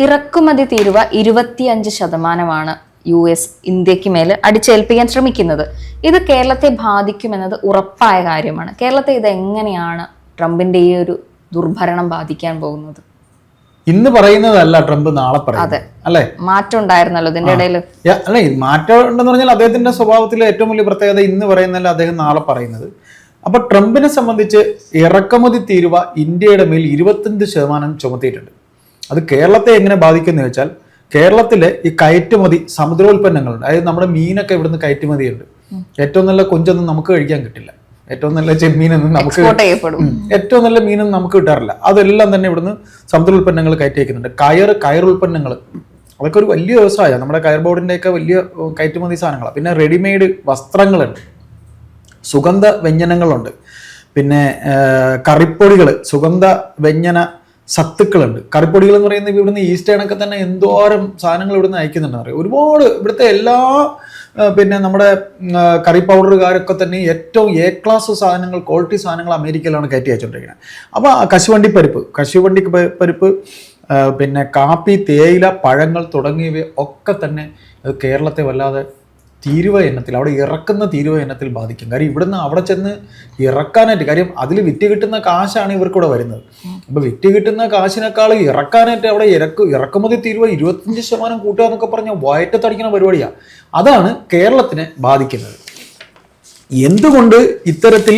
ഇറക്കുമതി തീരുവ ഇരുപത്തിയഞ്ച് ശതമാനമാണ് യു എസ് ഇന്ത്യയ്ക്ക് മേൽ അടിച്ചേൽപ്പിക്കാൻ ശ്രമിക്കുന്നത്. ഇത് കേരളത്തെ ബാധിക്കുമെന്നത് ഉറപ്പായ കാര്യമാണ്. കേരളത്തെ ഇത് എങ്ങനെയാണ് ട്രംപിന്റെ ഈ ഒരു ദുർഭരണം ബാധിക്കാൻ പോകുന്നത്? ഇന്ന് പറയുന്നതല്ല ട്രംപ് നാളെ പറയുന്നത്. അല്ലേ? മാറ്റം ഉണ്ടായിരുന്നല്ലോ ഇതിന്റെ ഇടയിൽ അല്ലെ അല്ല മാറ്റം ഉണ്ടെന്ന് പറഞ്ഞാൽ അദ്ദേഹത്തിന്റെ സ്വഭാവത്തിലെ ഏറ്റവും വലിയ പ്രത്യേകത ഇന്ന് പറയുന്നതല്ല അദ്ദേഹം നാളെ പറയുന്നത്. അപ്പൊ ട്രംപിനെ സംബന്ധിച്ച് ഇറക്കുമതി തീരുവ ഇന്ത്യയുടെ മേൽ ഇരുപത്തഞ്ച് ശതമാനം ചുമത്തിയിട്ടുണ്ട്. അത് കേരളത്തെ എങ്ങനെ ബാധിക്കുന്നു വെച്ചാൽ കേരളത്തിലെ ഈ കയറ്റുമതി സമുദ്രോൽപ്പന്നങ്ങളുണ്ട്. അതായത് നമ്മുടെ മീനൊക്കെ ഇവിടുന്ന് കയറ്റുമതിയുണ്ട്. ഏറ്റവും നല്ല കൊഞ്ചൊന്നും നമുക്ക് കഴിക്കാൻ കിട്ടില്ല. ഏറ്റവും നല്ല ചെമ്മീനൊന്നും നമുക്ക് ഏറ്റവും നല്ല മീനൊന്നും നമുക്ക് കിട്ടാറില്ല. അതെല്ലാം തന്നെ ഇവിടുന്ന് സമുദ്ര ഉൽപ്പന്നങ്ങൾ കയറ്റി വയ്ക്കുന്നുണ്ട് കയർ കയർ ഉൽപ്പന്നങ്ങൾ അതൊക്കെ ഒരു വലിയ വ്യവസായമാണ്. നമ്മുടെ കയർ ബോർഡിന്റെ ഒക്കെ വലിയ കയറ്റുമതി സാധനങ്ങളാണ്. പിന്നെ റെഡിമെയ്ഡ് വസ്ത്രങ്ങളുണ്ട്. സുഗന്ധ വ്യഞ്ജനങ്ങളുണ്ട് പിന്നെ കറിപ്പൊടികൾ സുഗന്ധ വ്യഞ്ജന സത്തുക്കളുണ്ട്. കറിപ്പൊടികൾ എന്ന് പറയുന്നത് ഇവിടുന്ന് ഈസ്റ്റേണൊക്കെ തന്നെ എന്തോരം സാധനങ്ങൾ ഇവിടുന്ന് അയക്കുന്നുണ്ടെന്ന് അറിയാം? ഒരുപാട് ഇവിടുത്തെ എല്ലാ പിന്നെ നമ്മുടെ കറി പൗഡറുകാരൊക്കെ തന്നെ ഏറ്റവും എ ക്ലാസ് സാധനങ്ങൾ ക്വാളിറ്റി സാധനങ്ങൾ അമേരിക്കയിലാണ് കയറ്റി അയച്ചുകൊണ്ടിരിക്കുന്നത് അപ്പോൾ കശുവണ്ടി പരിപ്പ് കശുവണ്ടി പരിപ്പ് പിന്നെ കാപ്പി തേയില പഴങ്ങൾ തുടങ്ങിയവ ഒക്കെ തന്നെ കേരളത്തെ വല്ലാതെ തീരുവ എണ്ണത്തിൽ അവിടെ ഇറക്കുന്ന തീരുവ എണ്ണത്തിൽ ബാധിക്കും. കാര്യം ഇവിടുന്ന് അവിടെ ചെന്ന് ഇറക്കാനായിട്ട് കാര്യം അതിൽ വിറ്റ് കിട്ടുന്ന കാശാണ് ഇവർക്കൂടെ വരുന്നത്. അപ്പൊ വിറ്റ് കിട്ടുന്ന കാശിനേക്കാൾ ഇറക്കാനായിട്ട് അവിടെ ഇറക്ക് ഇറക്കുമതി തീരുവ ഇരുപത്തഞ്ച് ശതമാനം കൂട്ടുക എന്നൊക്കെ പറഞ്ഞാൽ വയറ്റത്തടിക്കുന്ന പരിപാടിയാണ് അതാണ് കേരളത്തിനെ ബാധിക്കുന്നത്. എന്തുകൊണ്ട് ഇത്തരത്തിൽ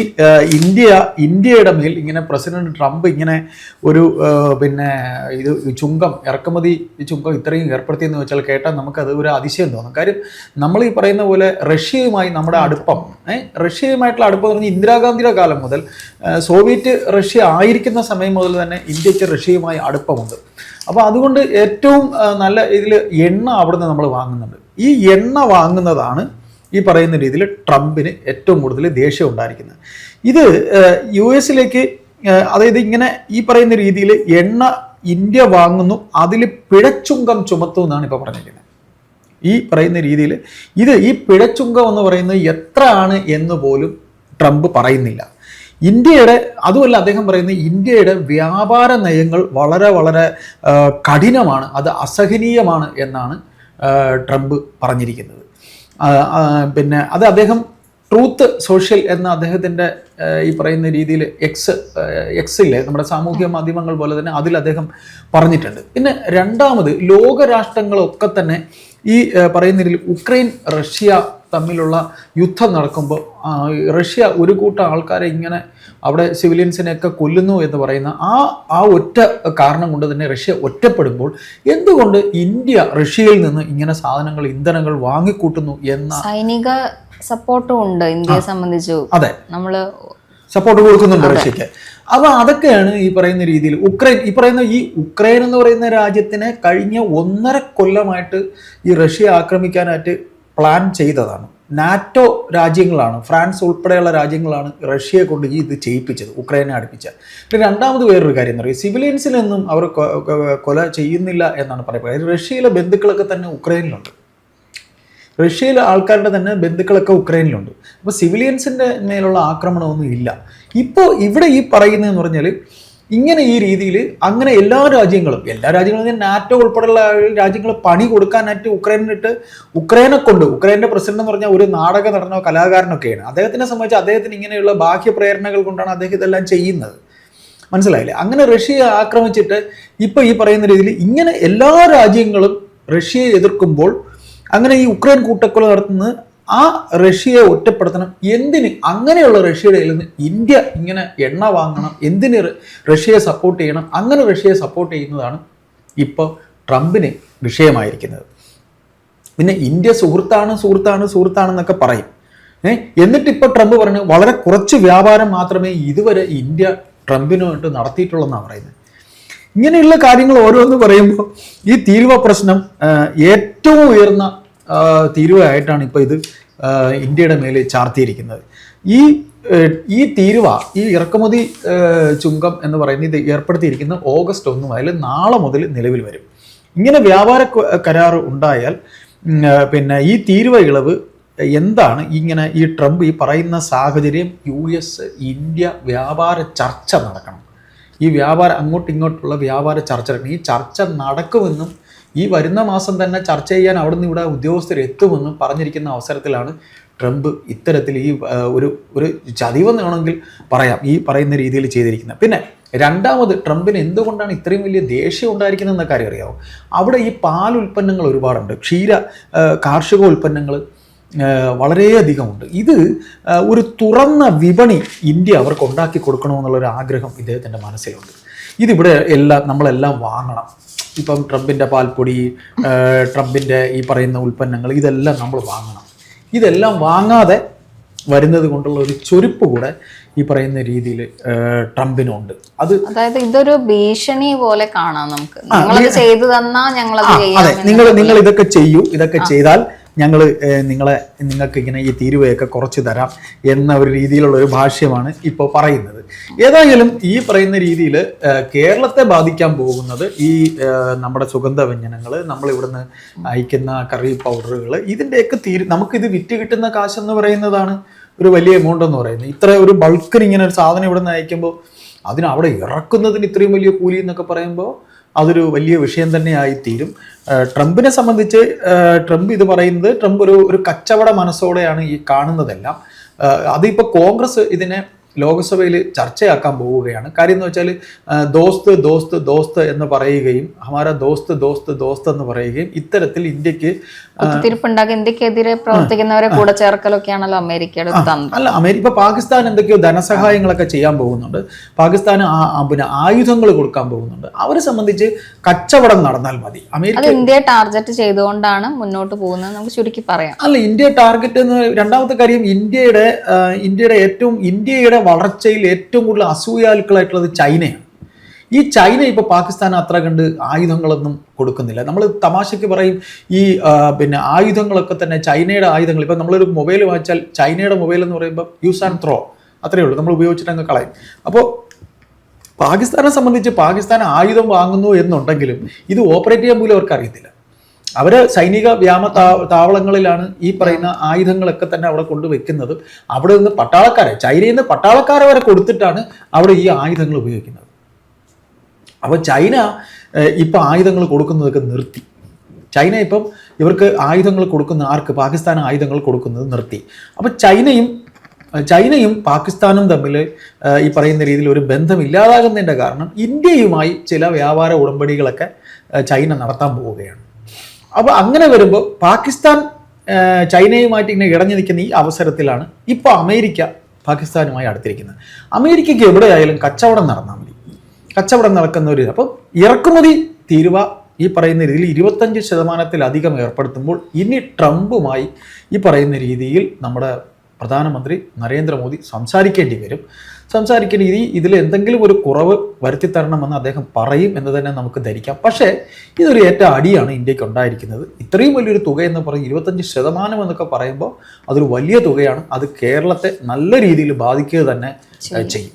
ഇന്ത്യ ഇന്ത്യയുടെ മേൽ ഇങ്ങനെ പ്രസിഡന്റ് ട്രംപ് ഇങ്ങനെ ഒരു പിന്നെ ഇത് ചുങ്കം ഇറക്കുമതി ചുങ്കം ഇത്രയും ഏർപ്പെടുത്തിയെന്ന് വെച്ചാൽ കേട്ടാൽ നമുക്കത് ഒരു അതിശയം തോന്നും. കാര്യം നമ്മൾ ഈ പറയുന്ന പോലെ റഷ്യയുമായി നമ്മുടെ അടുപ്പം റഷ്യയുമായിട്ടുള്ള അടുപ്പം എന്ന് പറഞ്ഞാൽ ഇന്ദിരാഗാന്ധിയുടെ കാലം മുതൽ സോവിയറ്റ് റഷ്യ ആയിരിക്കുന്ന സമയം മുതൽ തന്നെ ഇന്ത്യയ്ക്ക് റഷ്യയുമായി അടുപ്പമുണ്ട്. അപ്പോൾ അതുകൊണ്ട് ഏറ്റവും നല്ല ഇതിൽ എണ്ണ അവിടുന്ന് നമ്മൾ വാങ്ങുന്നുണ്ട്. ഈ എണ്ണ വാങ്ങുന്നതാണ് ഈ പറയുന്ന രീതിയിൽ ട്രംപിന് ഏറ്റവും കൂടുതൽ ദേഷ്യം ഉണ്ടായിരിക്കുന്നത്. ഇത് യു എസിലേക്ക് അതായത് ഇങ്ങനെ ഈ പറയുന്ന രീതിയിൽ എണ്ണ ഇന്ത്യ വാങ്ങുന്നു അതിൽ പിഴച്ചുങ്കം ചുമത്തും എന്നാണ് ഇപ്പോൾ പറഞ്ഞിരിക്കുന്നത്. ഈ പറയുന്ന രീതിയിൽ ഇത് ഈ പിഴച്ചുങ്കം എന്ന് പറയുന്നത് എത്രയാണ് എന്ന് പോലും ട്രംപ് പറയുന്നില്ല. ഇന്ത്യയുടെ അതുമല്ല അദ്ദേഹം പറയുന്നത് ഇന്ത്യയുടെ വ്യാപാര നയങ്ങൾ വളരെ വളരെ കഠിനമാണ് അത് അസഹനീയമാണ് എന്നാണ് ട്രംപ് പറഞ്ഞിരിക്കുന്നത്. പിന്നെ അത് അദ്ദേഹം ട്രൂത്ത് സോഷ്യൽ എന്ന അദ്ദേഹത്തിന്റെ ഈ പറയുന്ന രീതിയിൽ എക്സ് എക്സില്ലേ നമ്മുടെ സാമൂഹ്യ മാധ്യമങ്ങൾ പോലെ തന്നെ അതിൽ അദ്ദേഹം പറഞ്ഞിട്ടുണ്ട്. പിന്നെ രണ്ടാമത് ലോകരാഷ്ട്രങ്ങളൊക്കെ തന്നെ ഈ പറയുന്ന രീതിയിൽ ഉക്രൈൻ റഷ്യ തമ്മിലുള്ള യുദ്ധം നടക്കുമ്പോൾ റഷ്യ ഒരു കൂട്ടം ആൾക്കാരെ ഇങ്ങനെ അവിടെ സിവിലിയൻസിനെയൊക്കെ കൊല്ലുന്നു എന്ന് പറയുന്ന ആ ആ ഒറ്റ കാരണം കൊണ്ട് തന്നെ റഷ്യ ഒറ്റപ്പെടുമ്പോൾ എന്തുകൊണ്ട് ഇന്ത്യ റഷ്യയിൽ നിന്ന് ഇങ്ങനെ സാധനങ്ങൾ ഇന്ധനങ്ങൾ വാങ്ങിക്കൂട്ടുന്നു എന്ന സൈനിക സപ്പോർട്ടും ഉണ്ട് ഇന്ത്യയെ സംബന്ധിച്ച്. അതെ. നമ്മൾ സപ്പോർട്ട് കൊടുക്കുന്നുണ്ട് റഷ്യക്ക്. അപ്പൊ അതൊക്കെയാണ് ഈ പറയുന്ന രീതിയിൽ ഉക്രൈൻ ഈ പറയുന്ന ഈ ഉക്രൈൻ എന്ന് പറയുന്ന രാജ്യത്തിനെ കഴിഞ്ഞ ഒന്നര കൊല്ലമായിട്ട് ഈ റഷ്യ ആക്രമിക്കാനായിട്ട് പ്ലാൻ ചെയ്തതാണ്. നാറ്റോ രാജ്യങ്ങളാണ് ഫ്രാൻസ് ഉൾപ്പെടെയുള്ള രാജ്യങ്ങളാണ് റഷ്യയെ കൊണ്ട് ഈ ഇത് ചെയ്യിപ്പിച്ചത് ഉക്രൈനെ അടുപ്പിച്ച പിന്നെ രണ്ടാമത് വേറൊരു കാര്യം എന്ന് പറയും സിവിലിയൻസിനൊന്നും അവർ കൊല ചെയ്യുന്നില്ല എന്നാണ് പറയപ്പെടുന്നത് റഷ്യയിലെ ബന്ധുക്കളൊക്കെ തന്നെ ഉക്രൈനിലുണ്ട്. റഷ്യയിലെ ആൾക്കാരുടെ തന്നെ ബന്ധുക്കളൊക്കെ ഉക്രൈനിലുണ്ട്. അപ്പോൾ സിവിലിയൻസിന്റെ മേലുള്ള ആക്രമണമൊന്നും ഇല്ല. ഇപ്പോൾ ഇവിടെ ഈ പറയുന്നതെന്ന് പറഞ്ഞാൽ ഇങ്ങനെ ഈ രീതിയിൽ അങ്ങനെ എല്ലാ രാജ്യങ്ങളും എല്ലാ രാജ്യങ്ങളും നാറ്റോ ഉൾപ്പെടെയുള്ള രാജ്യങ്ങൾ പണി കൊടുക്കാനായിട്ട് ഉക്രൈനിട്ട് ഉക്രൈനെ കൊണ്ട് ഉക്രൈന്റെ പ്രസിഡന്റ് എന്ന് പറഞ്ഞാൽ ഒരു നാടക നടനോ കലാകാരനൊക്കെയാണ്. അദ്ദേഹത്തിനെ സംബന്ധിച്ച് അദ്ദേഹത്തിന് ഇങ്ങനെയുള്ള ബാഹ്യ പ്രേരണകൾ കൊണ്ടാണ് അദ്ദേഹം ഇതെല്ലാം ചെയ്യുന്നത്. മനസ്സിലായില്ലേ? അങ്ങനെ റഷ്യയെ ആക്രമിച്ചിട്ട് ഇപ്പൊ ഈ പറയുന്ന രീതിയിൽ ഇങ്ങനെ എല്ലാ രാജ്യങ്ങളും റഷ്യയെ എതിർക്കുമ്പോൾ അങ്ങനെ ഈ ഉക്രൈൻ കൂട്ടക്കൊല നടത്തുന്നത് ആ റഷ്യയെ ഒറ്റപ്പെടുത്തണം. എന്തിന്? അങ്ങനെയുള്ള റഷ്യയുടെ കയ്യിൽ നിന്ന് ഇന്ത്യ ഇങ്ങനെ എണ്ണ വാങ്ങണം. എന്തിന് റഷ്യയെ സപ്പോർട്ട് ചെയ്യണം? അങ്ങനെ റഷ്യയെ സപ്പോർട്ട് ചെയ്യുന്നതാണ് ഇപ്പോൾ ട്രംപിന് വിഷയമായിരിക്കുന്നത്. പിന്നെ ഇന്ത്യ സുഹൃത്താണ് സുഹൃത്താണ് സുഹൃത്താണെന്നൊക്കെ പറയും. ഏ എന്നിട്ട് ഇപ്പോൾ ട്രംപ് പറഞ്ഞു വളരെ കുറച്ച് വ്യാപാരം മാത്രമേ ഇതുവരെ ഇന്ത്യ ട്രംപിനുമായിട്ട് നടത്തിയിട്ടുള്ളതെന്നാണ് പറയുന്നത്. ഇങ്ങനെയുള്ള കാര്യങ്ങൾ ഓരോന്ന് പറയുമ്പോൾ ഈ തീരുവ പ്രശ്നം ഏറ്റവും ഉയർന്ന തീരുവയായിട്ടാണ് ഇപ്പോൾ ഇത് ഇന്ത്യയുടെ മേലെ ചാർത്തിയിരിക്കുന്നത്. ഈ ഈ തീരുവ ഈ ഇറക്കുമതി ചുങ്കം എന്ന് പറയുന്നത് ഇത് ഏർപ്പെടുത്തിയിരിക്കുന്ന ഓഗസ്റ്റ് ഒന്ന് മുതൽ നാളെ മുതൽ നിലവിൽ വരും. ഇങ്ങനെ വ്യാപാര കരാർ ഉണ്ടായാൽ പിന്നെ ഈ തീരുവ ഇളവ് എന്താണ്? ഇങ്ങനെ ഈ ട്രംപ് ഈ പറയുന്ന സാഹചര്യം യു എസ് ഇന്ത്യ വ്യാപാര ചർച്ച നടക്കണം. ഈ വ്യാപാര അങ്ങോട്ടും ഇങ്ങോട്ടുള്ള വ്യാപാര ചർച്ചകൾ ഈ ചർച്ച നടക്കുമെന്നും ഈ വരുന്ന മാസം തന്നെ ചർച്ച ചെയ്യാൻ അവിടെ നിന്ന് ഇവിടെ ഉദ്യോഗസ്ഥർ എത്തുമെന്ന് പറഞ്ഞിരിക്കുന്ന അവസരത്തിലാണ് ട്രംപ് ഇത്തരത്തിൽ ഈ ഒരു ഒരു ചതിവെന്ന് വേണമെങ്കിൽ പറയാം. ഈ പറയുന്ന രീതിയിൽ ചെയ്തിരിക്കുന്നത്. പിന്നെ രണ്ടാമത് ട്രംപിന് എന്തുകൊണ്ടാണ് ഇത്രയും വലിയ ദേഷ്യം ഉണ്ടായിരിക്കുന്നതെന്ന കാര്യം അറിയാമോ അവിടെ ഈ പാൽ ഉൽപ്പന്നങ്ങൾ ഒരുപാടുണ്ട്. ക്ഷീര കാർഷിക ഉൽപ്പന്നങ്ങൾ വളരെയധികമുണ്ട്. ഇത് ഒരു തുറന്ന വിപണി ഇന്ത്യ അവർക്ക് ഉണ്ടാക്കി കൊടുക്കണമെന്നുള്ളൊരു ആഗ്രഹം ഇദ്ദേഹത്തിന്റെ മനസ്സിലുണ്ട്. ഇതിവിടെ എല്ലാം നമ്മളെല്ലാം വാങ്ങണം. ഇപ്പം ട്രംപിന്റെ പാൽപ്പൊടി ട്രംപിന്റെ ഈ പറയുന്ന ഉൽപ്പന്നങ്ങൾ ഇതെല്ലാം നമ്മൾ വാങ്ങണം. ഇതെല്ലാം വാങ്ങാതെ വരുന്നത് കൊണ്ടുള്ള ഒരു ചൊരുപ്പ് കൂടെ ഈ പറയുന്ന രീതിയിൽ ട്രംപിനുണ്ട്. അത് അതായത് ഇതൊരു ഭീഷണി പോലെ കാണാം നമുക്ക്. ചെയ്തു തന്നാൽ ഞങ്ങൾ അതെ നിങ്ങൾ നിങ്ങൾ ഇതൊക്കെ ചെയ്യൂ ഇതൊക്കെ ചെയ്താൽ ഞങ്ങൾ നിങ്ങളെ നിങ്ങൾക്ക് ഇങ്ങനെ ഈ തീരുവയൊക്കെ കുറച്ച് തരാം എന്ന ഒരു രീതിയിലുള്ള ഒരു ഭാഷ്യമാണ് ഇപ്പോൾ പറയുന്നത്. ഏതായാലും ഈ പറയുന്ന രീതിയിൽ കേരളത്തെ ബാധിക്കാൻ പോകുന്നത് ഈ നമ്മുടെ സുഗന്ധ വ്യഞ്ജനങ്ങൾ നമ്മൾ ഇവിടുന്ന് അയക്കുന്ന കറി പൗഡറുകൾ ഇതിന്റെയൊക്കെ തീരു നമുക്കിത് വിറ്റ് കിട്ടുന്ന കാശെന്ന് പറയുന്നതാണ് ഒരു വലിയ എമൗണ്ട് എന്ന് പറയുന്നത്. ഇത്ര ഒരു ബൾക്കിന് ഇങ്ങനെ ഒരു സാധനം ഇവിടുന്ന് അയക്കുമ്പോൾ അതിന് അവിടെ ഇറക്കുന്നതിന് ഇത്രയും വലിയ കൂലി എന്നൊക്കെ പറയുമ്പോൾ അതൊരു വലിയ വിഷയം തന്നെയായി തീരും ട്രംപിനെ സംബന്ധിച്ച് ട്രംപ് ഇത് പറയുന്നത് ട്രംപ് ഒരു ഒരു കച്ചവട മനസ്സോടെയാണ് ഈ കാണുന്നതെല്ലാം. അതിപ്പോൾ കോൺഗ്രസ് ഇതിനെ ലോക്സഭയിൽ ചർച്ചയാക്കാൻ പോവുകയാണ്. കാര്യം എന്ന് വെച്ചാൽ ദോസ്ത് ദോസ്ത് ദോസ്ത് എന്ന് പറയുകയും ഹമാര ദോസ്ത് ദോസ്ത് ദോസ്ത് എന്ന് പറയുകയും ഇത്തരത്തിൽ ഇന്ത്യയ്ക്ക് കുത്തിരിപ്പുണ്ടാക്കി ഇന്ത്യക്കെതിരെ പ്രവർത്തിക്കുന്നവരെ കൂടെ ചേർക്കലൊക്കെയാണല്ലോ അമേരിക്കയുടെ അല്ല അമേരിക്ക ഇപ്പൊ പാകിസ്ഥാൻ എന്തൊക്കെയോ ധനസഹായങ്ങളൊക്കെ ചെയ്യാൻ പോകുന്നുണ്ട്. പാകിസ്ഥാന് പിന്നെ ആയുധങ്ങൾ കൊടുക്കാൻ പോകുന്നുണ്ട്. അവരെ സംബന്ധിച്ച് കച്ചവടം നടന്നാൽ മതി. അമേരിക്ക ഇന്ത്യ ഇന്ത്യയെ ടാർഗറ്റ് ചെയ്തുകൊണ്ടാണ് മുന്നോട്ട് പോകുന്നത് നമുക്ക് ചുരുക്കി പറയാം. അല്ല ഇന്ത്യ ടാർഗറ്റ് എന്ന് രണ്ടാമത്തെ കാര്യം ഇന്ത്യയുടെ ഇന്ത്യയുടെ ഏറ്റവും ഇന്ത്യയുടെ വളർച്ചയിൽ ഏറ്റവും കൂടുതൽ അസൂയാലുക്കളായിട്ടുള്ളത് ചൈനയാണ്. ഈ ചൈന ഇപ്പോൾ പാകിസ്ഥാൻ അത്ര കണ്ട് ആയുധങ്ങളൊന്നും കൊടുക്കുന്നില്ല. നമ്മൾ തമാശയ്ക്ക് പറയും ഈ പിന്നെ ആയുധങ്ങളൊക്കെ തന്നെ ചൈനയുടെ ആയുധങ്ങൾ. ഇപ്പം നമ്മളൊരു മൊബൈൽ വാങ്ങിച്ചാൽ ചൈനയുടെ മൊബൈൽ എന്ന് പറയുമ്പോൾ യൂസ് ആൻഡ് ത്രോ അത്രയേ ഉള്ളൂ. നമ്മൾ ഉപയോഗിച്ചിട്ട് അങ്ങ് കളയും. അപ്പോൾ പാകിസ്ഥാനെ സംബന്ധിച്ച് പാകിസ്ഥാൻ ആയുധം വാങ്ങുന്നു എന്നുണ്ടെങ്കിലും ഇത് ഓപ്പറേറ്റ് ചെയ്യാൻ പോലും അവർക്ക് അറിയത്തില്ല. അവർ സൈനിക വ്യാമ താവളങ്ങളിലാണ് ഈ പറയുന്ന ആയുധങ്ങളൊക്കെ തന്നെ അവിടെ കൊണ്ടുവെക്കുന്നത്. അവിടെ നിന്ന് പട്ടാളക്കാരെ ചൈനയിൽ നിന്ന് പട്ടാളക്കാരെ വരെ കൊടുത്തിട്ടാണ് അവിടെ ഈ ആയുധങ്ങൾ ഉപയോഗിക്കുന്നത്. അപ്പോൾ ചൈന ഇപ്പം ആയുധങ്ങൾ കൊടുക്കുന്നതൊക്കെ നിർത്തി. ചൈന ഇപ്പം ഇവർക്ക് ആയുധങ്ങൾ കൊടുക്കുന്ന ആർക്ക് പാകിസ്ഥാൻ ആയുധങ്ങൾ കൊടുക്കുന്നത് നിർത്തി. അപ്പോൾ ചൈനയും ചൈനയും പാകിസ്ഥാനും തമ്മിൽ ഈ പറയുന്ന രീതിയിൽ ഒരു ബന്ധം ഇല്ലാതാകുന്നതിന്റെ കാരണം ഇന്ത്യയുമായി ചില വ്യാപാര ഉടമ്പടികളൊക്കെ ചൈന നടത്താൻ പോവുകയാണ്. അപ്പോൾ അങ്ങനെ വരുമ്പോൾ പാകിസ്ഥാൻ ചൈനയുമായിട്ട് ഇങ്ങനെ ഇടഞ്ഞു നിൽക്കുന്ന ഈ അവസരത്തിലാണ് ഇപ്പോൾ അമേരിക്ക പാകിസ്ഥാനുമായി അടുത്തിരിക്കുന്നത്. അമേരിക്കയ്ക്ക് എവിടെയായാലും കച്ചവടം നടന്നാൽ മതി. കച്ചവടം നടക്കുന്ന ഒരു അപ്പം ഇറക്കുമതി തീരുവ ഈ പറയുന്ന രീതിയിൽ ഇരുപത്തഞ്ച് ശതമാനത്തിലധികം ഏർപ്പെടുത്തുമ്പോൾ ഇനി ട്രംപുമായി ഈ പറയുന്ന രീതിയിൽ നമ്മുടെ പ്രധാനമന്ത്രി നരേന്ദ്രമോദി സംസാരിക്കേണ്ടി വരും. സംസാരിക്കേണ്ടി രീതി ഇതിൽ എന്തെങ്കിലും ഒരു കുറവ് വരുത്തി തരണമെന്ന് അദ്ദേഹം പറയും എന്ന് തന്നെ നമുക്ക് ധരിക്കാം. പക്ഷേ ഇതൊരു ഏറ്റവും അടിയാണ് ഇന്ത്യയ്ക്ക് ഉണ്ടായിരിക്കുന്നത്. ഇത്രയും വലിയൊരു തുക എന്ന് പറയും ഇരുപത്തഞ്ച് ശതമാനം എന്നൊക്കെ പറയുമ്പോൾ അതൊരു വലിയ തുകയാണ്. അത് കേരളത്തെ നല്ല രീതിയിൽ ബാധിക്കുക തന്നെ ചെയ്യും.